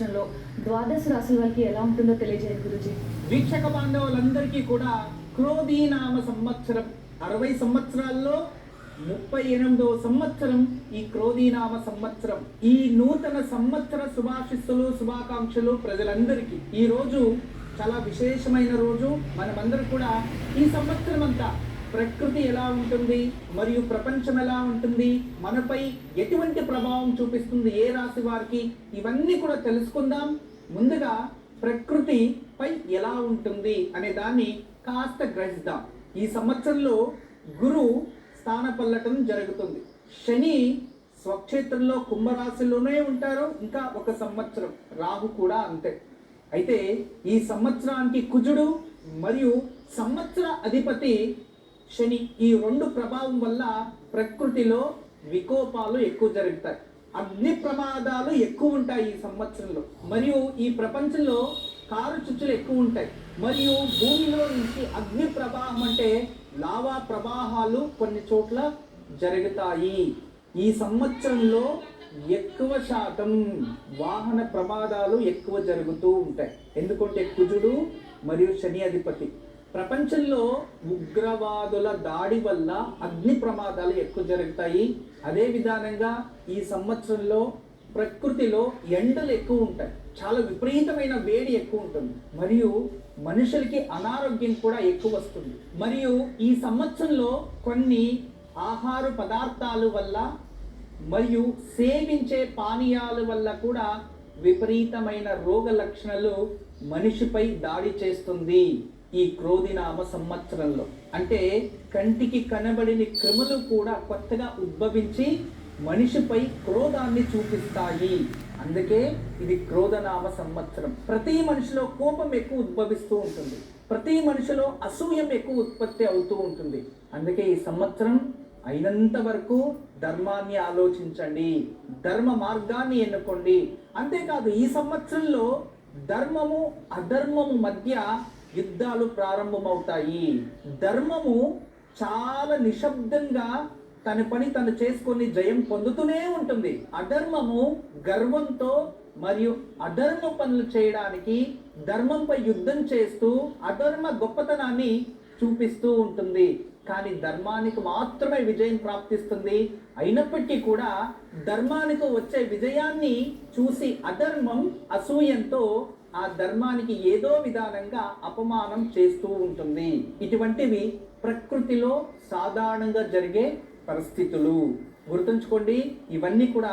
సంవత్సరంలో ద్వాదశ రాశుల వారికి ఎలా ఉంటుందో తెలియజేయండి గురుజీ. వీక్షక బాంధవులందరికీ కూడా క్రోధీనామ సంవత్సరం. అరవై సంవత్సరాల్లో ముప్పై ఎనిమిదవ సంవత్సరం ఈ క్రోధీనామ సంవత్సరం. ఈ నూతన సంవత్సర శుభాశిస్సులు శుభాకాంక్షలు ప్రజలందరికీ ఈ రోజు చాలా విశేషమైన రోజు. మనమందరం కూడా ఈ సంవత్సరం అంతా ప్రకృతి ఎలా ఉంటుంది మరియు ప్రపంచం ఎలా ఉంటుంది మనపై ఎటువంటి ప్రభావం చూపిస్తుంది ఏ రాశి వారికి ఇవన్నీ కూడా తెలుసుకుందాం. ముందుగా ప్రకృతిపై ఎలా ఉంటుంది అనే దాన్ని కాస్త గ్రహిద్దాం. ఈ సంవత్సరంలో గురు స్థానపల్లటం జరుగుతుంది. శని స్వక్షేత్రంలో కుంభరాశిలోనే ఉంటారు ఇంకా ఒక సంవత్సరం. రాహు కూడా అంతే. అయితే ఈ సంవత్సరానికి కుజుడు మరియు సంవత్సర అధిపతి శని ఈ రెండు ప్రభావం వల్ల ప్రకృతిలో వికోపాలు ఎక్కువ జరుగుతాయి. అగ్ని ప్రమాదాలు ఎక్కువ ఉంటాయి ఈ సంవత్సరంలో. మరియు ఈ ప్రపంచంలో కారు చుచ్చులు ఎక్కువ ఉంటాయి. మరియు భూమిలో నుంచి అగ్ని ప్రవాహం అంటే లావా ప్రవాహాలు కొన్ని చోట్ల జరుగుతాయి. ఈ సంవత్సరంలో ఎక్కువ శాతం వాహన ప్రమాదాలు ఎక్కువ జరుగుతూ ఉంటాయి. ఎందుకంటే కుజుడు మరియు శని అధిపతి. ప్రపంచంలో ఉగ్రవాదుల దాడి వల్ల అగ్ని ప్రమాదాలు ఎక్కువ జరుగుతాయి. అదే విధానంగా ఈ సంవత్సరంలో ప్రకృతిలో ఎండలు ఎక్కువ ఉంటాయి. చాలా విపరీతమైన వేడి ఎక్కువ ఉంటుంది. మరియు మనుషులకి అనారోగ్యం కూడా ఎక్కువ వస్తుంది. మరియు ఈ సంవత్సరంలో కొన్ని ఆహార పదార్థాలు వల్ల మరియు సేవించే పానీయాల వల్ల కూడా విపరీతమైన రోగ లక్షణాలు మనిషిపై దాడి చేస్తుంది. ఈ క్రోధినామ సంవత్సరంలో. అంటే కంటికి కనబడిన క్రిములు కూడా కొత్తగా ఉద్భవించి మనిషిపై క్రోధాన్ని చూపిస్తాయి. అందుకే ఇది క్రోధనామ సంవత్సరం. ప్రతి మనిషిలో కోపం ఎక్కువ ఉద్భవిస్తూ ఉంటుంది. ప్రతి మనిషిలో అసూయం ఎక్కువ ఉత్పత్తి అవుతూ ఉంటుంది. అందుకే ఈ సంవత్సరం అయినంత వరకు ధర్మాన్ని ఆలోచించండి. ధర్మ మార్గాన్ని ఎన్నుకోండి. అంతేకాదు ఈ సంవత్సరంలో ధర్మము అధర్మము మధ్య యుద్ధాలు ప్రారంభమవుతాయి. ధర్మము చాలా నిశ్శబ్దంగా తన పని తను చేసుకొని జయం పొందుతూనే ఉంటుంది. అధర్మము గర్వంతో మరియు అధర్మ పనులు చేయడానికి ధర్మంపై యుద్ధం చేస్తూ అధర్మ గొప్పతనాన్ని చూపిస్తూ ఉంటుంది. కానీ ధర్మానికి మాత్రమే విజయం ప్రాప్తిస్తుంది. అయినప్పటికీ కూడా ధర్మానికి వచ్చే విజయాన్ని చూసి అధర్మం అసూయంతో ఆ ధర్మానికి ఏదో విధానంగా అపమానం చేస్తూ ఉంటుంది. ఇటువంటివి ప్రకృతిలో సాధారణంగా జరిగే పరిస్థితులు. గుర్తుంచుకోండి ఇవన్నీ కూడా